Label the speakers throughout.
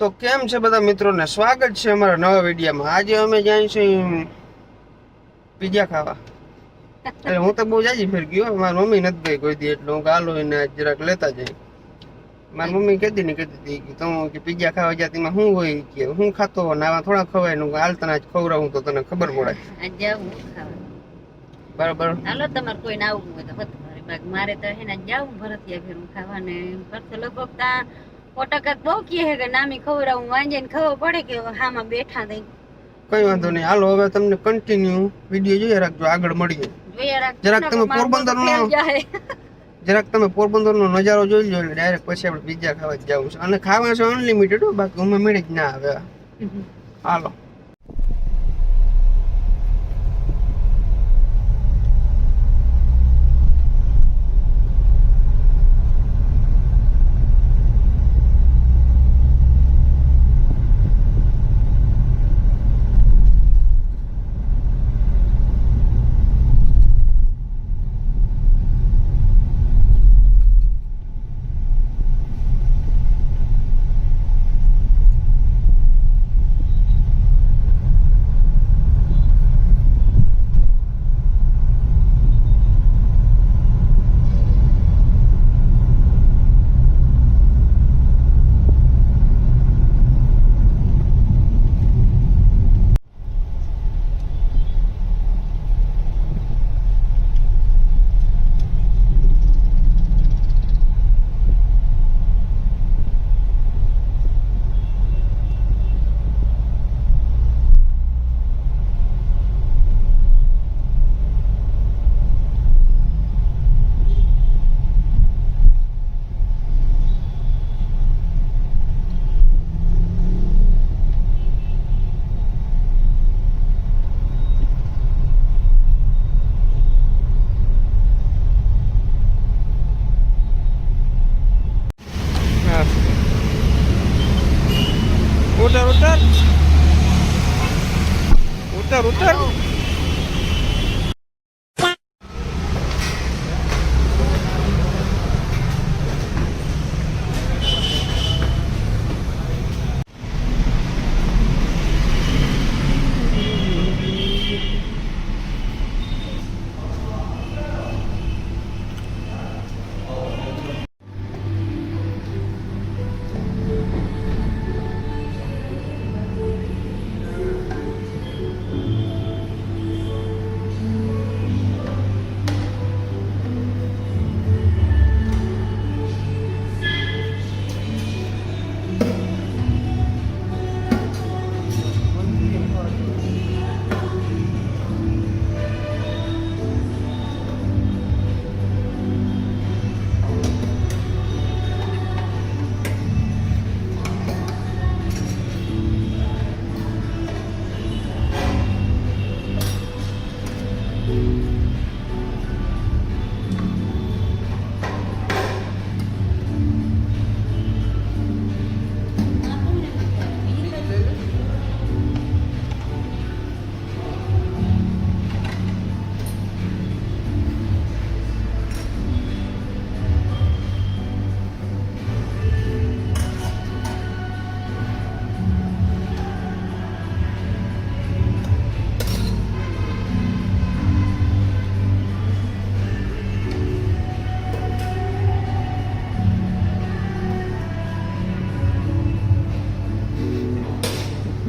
Speaker 1: તો કેમ છે બધા મિત્રોને? સ્વાગત છે અમારા નવા વિડીયોમાં. આજે અમે જાય પીઝા ખાવા. એટલે હું તો બહુ જાજી ફેર ગયો. મારી મમ્મી નથી ગઈ કોઈ દી એટલે હું ગાલો એને જરાક લેતા જઈ. મારી મમ્મી કહેતી ને કહેતી હતી કે તું કે પીઝા ખાવા ગયા તેમાં શું હોય કે હું ખાતો હોય આવા થોડા ખવાય ને હાલ તને આજ ખવડાવું તો તને ખબર પડે. બરાબર.
Speaker 2: હાલો તમારે કોઈને આવવું હોય તો મારી. મારે તો હે ને જાવું ભરતિયા ફેરું ખાવા ને ભરતો લગભગ તા પોટકા બહુ કહે છે કે નામી ખવડાવું વાંજે ને ખબર પડે કે હામાં બેઠા થઈ.
Speaker 1: કઈ વાંધો નહીં. હાલો હવે તમને કન્ટિન્યુ વીડિયો જોઈએ રાખજો. આગળ મળીએ. જરાક તમે પોરબંદર નો જરાક તમે પોરબંદર નો નજારો જોઈ લો ડાયરેક્ટ પછી આપણે બીજા ખાવા જવું છે. અને ખાવા છે અનલિમિટેડ હો બાકી અમે મેળે જ ના આવે. હાલો.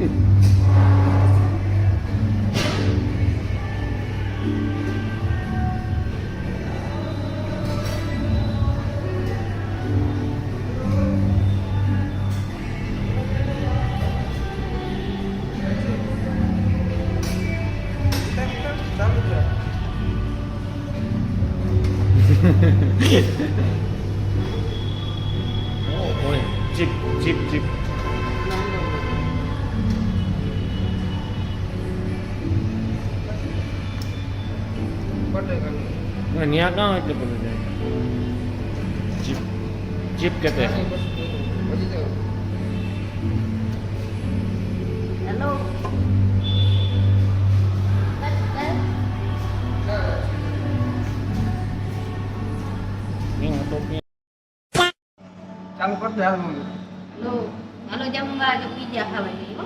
Speaker 3: it. ના, ન્યા કાં એટલે બધું જાય જીપ જીપ કહેતે હૈ.
Speaker 2: હેલો
Speaker 3: અહીંયા તો ક્યાં
Speaker 1: ચાલુ કરતો હાલ મમ્મી
Speaker 2: લો હાલો હલો જમવા જો પીઝા ખાવા જઈએ હો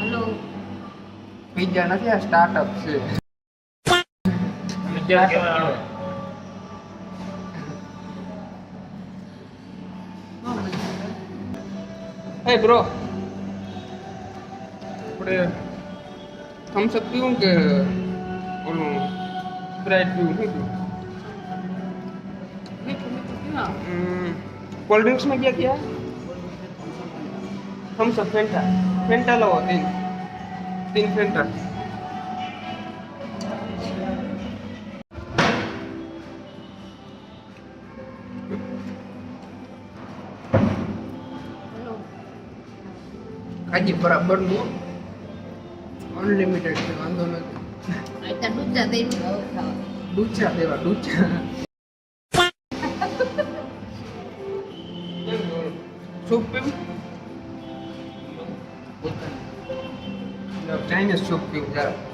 Speaker 2: હલો
Speaker 1: પિઝા નથી આ સ્ટાર્ટઅપ છે
Speaker 3: અને ક્યાં કહેવાય
Speaker 1: હે બ્રો આપણે થમ્સઅપ પીવું કે ઓલું સ્પ્રાઇટ પીવું શું પીવું
Speaker 2: મીઠું મીઠું પીવા
Speaker 1: कोल्ड ड्रिंक्स में क्या किया हम सब फेंटा फेंटा लो तीन तीन फेंटा બરાબરનું અનલિમિટેડ છે વાંધો નથી. ડૂચા દેવા. ડૂચા સૂપ પીવું? ચાઇનીઝ સૂપ પીવું જરા.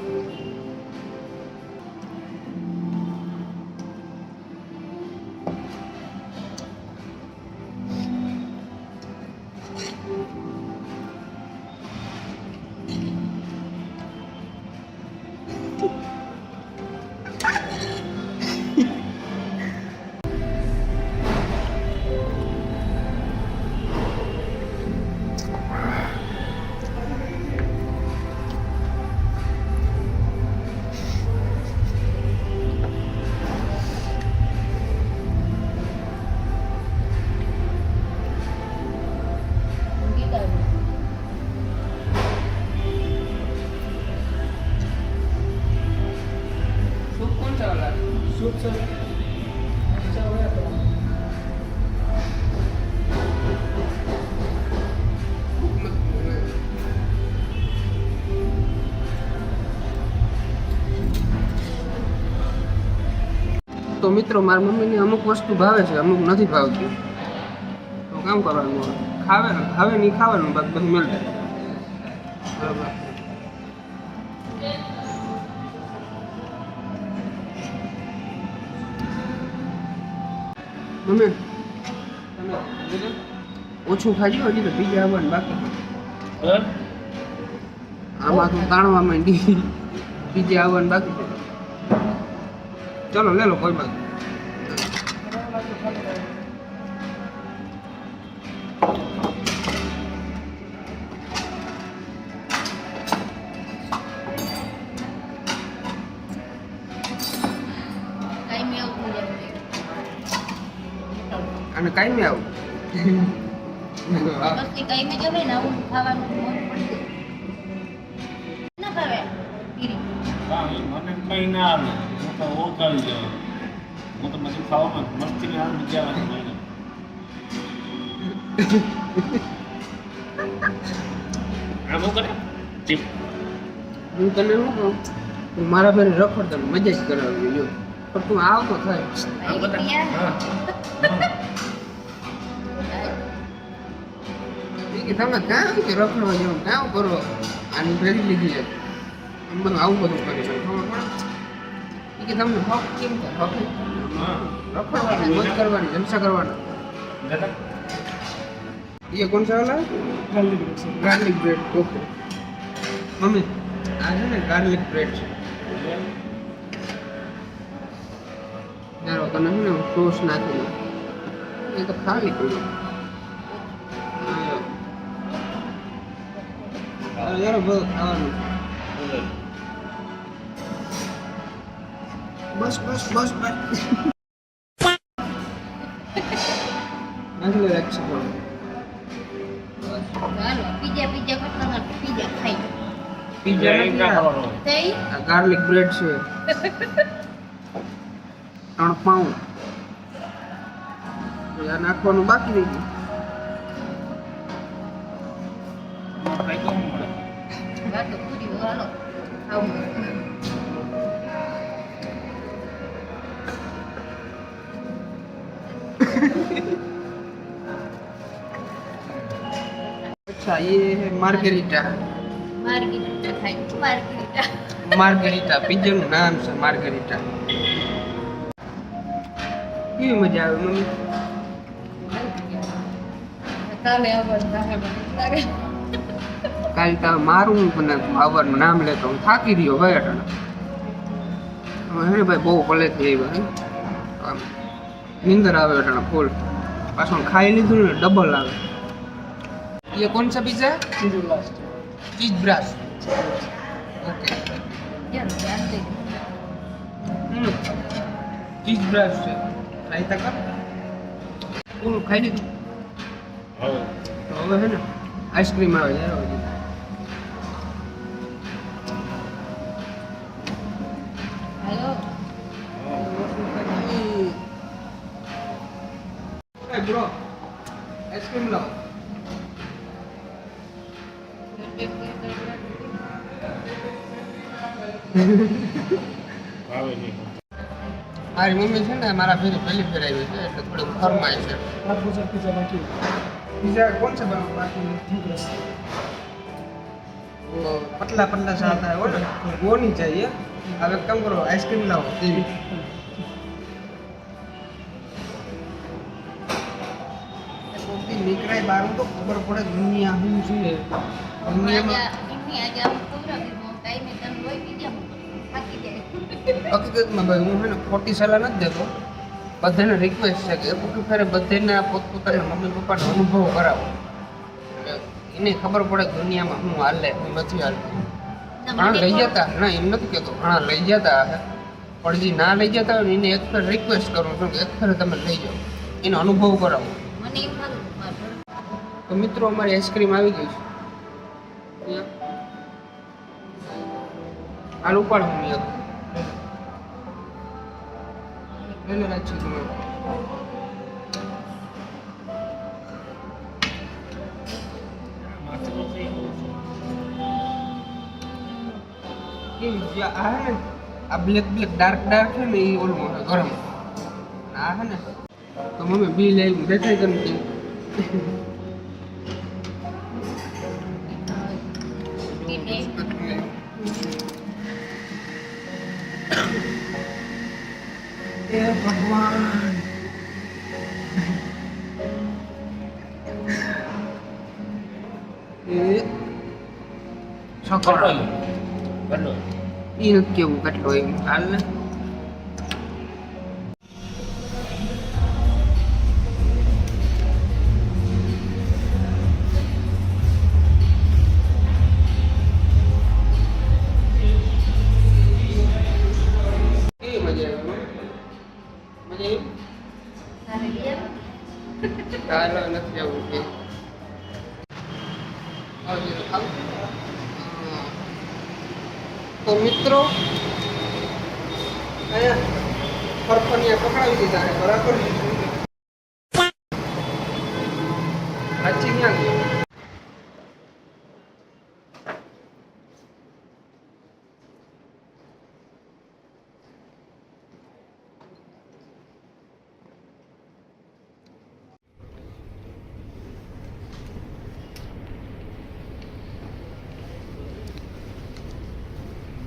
Speaker 1: મિત્રો મારા મમ્મીને અમુક વસ્તુ ભાવે છે અમુક નથી ભાવતી. તો કામ કરવાનું ખાવે ને ખાવે નહીં ખાવાનું બાકી બધું મળે બરાબર. મમ્મી તમે? ઓછું ખાજો હજી તો બીજા આવવાનું બાકી? આમાં તો તાણવા માંડી બીજે આવવાનું બાકી. ચલો લે લો કોઈ બાજુ
Speaker 2: કાંઈ
Speaker 1: આવું
Speaker 2: જમે ને આવું ખાવાનું. ના ભાવે.
Speaker 3: હા, એ મને કઈ ના આવે. હું તો ઓળખાવી જાઉં હું તો પછી ખાવામાં મસ્તી ને હાલ મજા આવે કરે?
Speaker 1: હું તને શું કહું? મારા ભાઈ રખડ તને મજા જ કરાવી જો. પણ તું આવતો થાય કે તમે કામ કે રખડો જો કામ કરો? આની પ્રેરી લીધી છે. એમ બધું આવું બધું કરે છે. ખબર પડે? કે તમને હક કેમ છે હક? રખડવાની મત કરવાની જલસા કરવાના. એ કોણ છે ઓલા garlic bread garlic okay. Mummy આ છે ને ગાર્લિક બ્રેડ છે. ધારો તને છે ને સોસ નાખી એ તો ખાવી પડ્યું બસ બસ બસ બસ સેકન્ડ
Speaker 2: હાલો, પીઝા પીઝા કરતા નથી પીઝા ખાઈ
Speaker 1: પીઝા
Speaker 3: એક ના ખાવાનો
Speaker 1: આ ગાર્લિક બ્રેડ છે ત્રણ પાઉન્ડ આ નાખવાનું બાકી રહી ગયું
Speaker 2: વાતો પૂરી હોય, હાલો આવું
Speaker 1: अच्छा ये है मार्गरीटा
Speaker 2: માર્ગરીટા ખાઈ માર્ગરીટા
Speaker 1: માર્ગરીટા પિઝાનું નામ છે માર્ગરીટા કેવી મજા આવે મમ્મી
Speaker 2: કાલે આવવાનું કાલે લાગે
Speaker 1: કાલ ત્યાં મારું અને આવવાનું નામ લેતો હું થાકી રહ્યો ભાઈ અટાણા. હરે ભાઈ બહુ ભલે થઈ ભાઈ આમ નીંદર આવે અટાણા ફૂલ. પાછું ખાઈ લીધું ને ડબલ આવે. એ કોણ છે pizza? Cheese blast
Speaker 2: cheese brass. Okay.
Speaker 1: Cheese brass છે. ટ્રાય તા કર. પૂરું ખાઈ લીધું.
Speaker 3: હવે
Speaker 1: હે ને આઈસ્ક્રીમ આવે છે આઈસ્ક્રીમ લાવો
Speaker 3: આવે નહીં
Speaker 1: મારી મમ્મી છે ને મારા ફેરી પહેલી ફેર આવી છે એટલે થોડી ફરમાય છે पिज्जा कौन सा बना बाकी वो पतला पतला सा आता है वो ना वो नहीं चाहिए अब एक काम करो आइसक्रीम लाओ तीन બારું તો ખબર પડે દુનિયા શું છે. દુનિયામાં હકીકતમાં ભાઈ હું છે ને ખોટી સલાહ નથી દેતો. બધાને રિક્વેસ્ટ છે કે એક વખત ફેરે બધાને પોતપોતાના મમ્મી પપ્પાનો અનુભવ કરાવો. એને ખબર પડે દુનિયામાં હું હાલે હું નથી હાલતું. ઘણા લઈ જતા ના એમ નથી કહેતો ઘણા લઈ જતા પણ જે ના લઈ જતા હોય ને એને એક ફેર રિક્વેસ્ટ કરું છું કે એક ફેર તમે લઈ જાઓ. એનો અનુભવ કરાવો. તો મિત્રો, અમારી આઈસ્ક્રીમ આવી ગઈ છે. હાલ ઉપાડ હું એક લઈને રાખી તમે આ બ્લેક બ્લેક ડાર્ક ડાર્ક છે ને, એ ઓલું ગરમ. આ હે ને, તો મમ્મી બિલ આવ્યું દેખાય કે એ છોકરો
Speaker 3: બનો
Speaker 1: ઈ નથી કેવું કેટલો એમ હાલ ને કેવી તો મિત્રો અહીંયા ફરફરિયા પકડાવી દીધા બરાબર સાચી ક્યાં ગઈ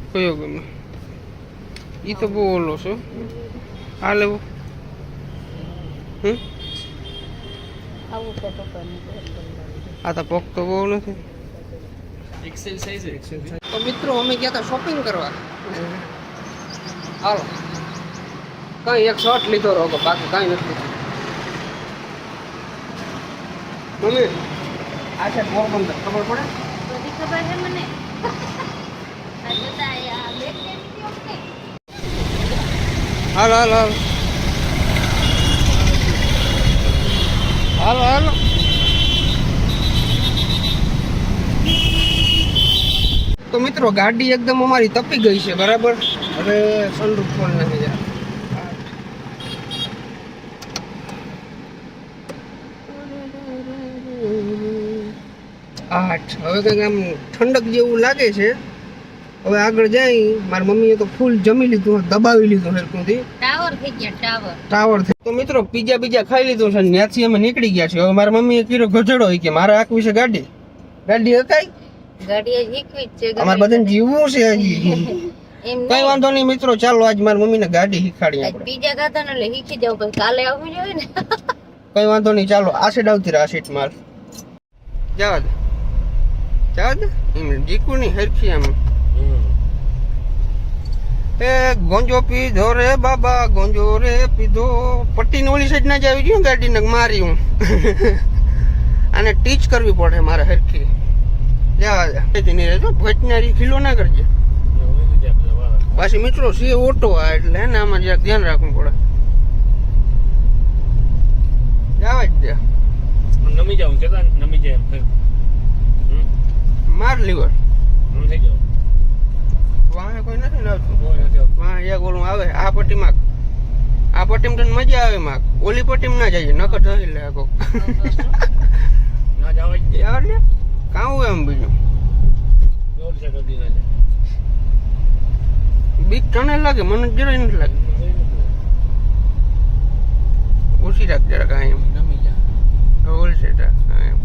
Speaker 1: કયો ગમે એ તો બહુ ઓલો છે આ લેવો આ તો પગ તો બહુ નથી તો મિત્રો અમે ગયા હતા શોપિંગ કરવા હાલો કઈ એક શોર્ટ લીધો રહો બાકી કાંઈ નથી મમ્મી આ છે પોરબંદર ખબર પડે
Speaker 2: બધી ખબર છે મને
Speaker 1: હાલો હાલો હાલો. હાલો તો મિત્રો, ગાડી એકદમ અમારી તપી ગઈ છે, બરાબર? હવે સનરૂફ પણ નથી જાય. આઠ. હવે કંઈક આમ ઠંડક જેવું લાગે છે. હવે આગળ જાય મારી મમ્મીએ તો ફૂલ જમી લીધું દબાવી લીધું હરખુંથી
Speaker 2: ટાવર થઈ ગયા ટાવર
Speaker 1: ટાવર તો મિત્રો પીઝા બીજા ખાઈ લીધું છે ત્યાંથી અમે નીકળી ગયા છે હવે મારા મમ્મીએ કીધો ગજડો કે મારે આંખ વિશે ગાડી. ગાડી હકાઈ
Speaker 2: ગાડી શીખવી છે
Speaker 1: અમારે બધાને જીવવું છે હજી. કઈ વાંધો નહીં મિત્રો ચાલો આજ મારી મમ્મીને ગાડી શીખાડી આપણે.
Speaker 2: પીઝા ખાતા ને એટલે શીખી જાવ પછી કાલે આવવું જોઈએ ને.
Speaker 1: કઈ વાંધો નહીં ચાલો આ આવતી રહે આ સીટ માર જવા દે જવા દે એમ જીકુ ની હરખી આમ. એ ગોંજો પીધો રે બાબા ગોંજો રે પીધો. પટ્ટીની ઓલી સાઈડ ના જ આવી ગયું ગાડી ને મારી હું. આને ટીચ કરવી પડે મારે હરખી. જવા દે. એની રહેજો ભટનારી ખીલો ના કરજે. પાછી મિત્રો સી ઓટો આ એટલે હે ને આમાં જરાક ધ્યાન રાખવું પડે. જવા જ દે.
Speaker 3: નમી જાઉં કેતા નમી જાય.
Speaker 1: માર લીવર.
Speaker 3: જાવ
Speaker 1: વાહે કોઈ નથી લાવતું.
Speaker 3: કોઈ નથી આવતું.
Speaker 1: વાહ એક ઓલું આવે આ પટ્ટીમાં આ પટ્ટીમાં તને મજા આવે માક ઓલી પટ્ટીમાં ના જાય નકર ધરી લે
Speaker 3: દે
Speaker 1: યાર એમ બીજું. બીક તને લાગે મને જરાય નથી લાગે ઓછી રાખ જરાક આ ઓલી એમ.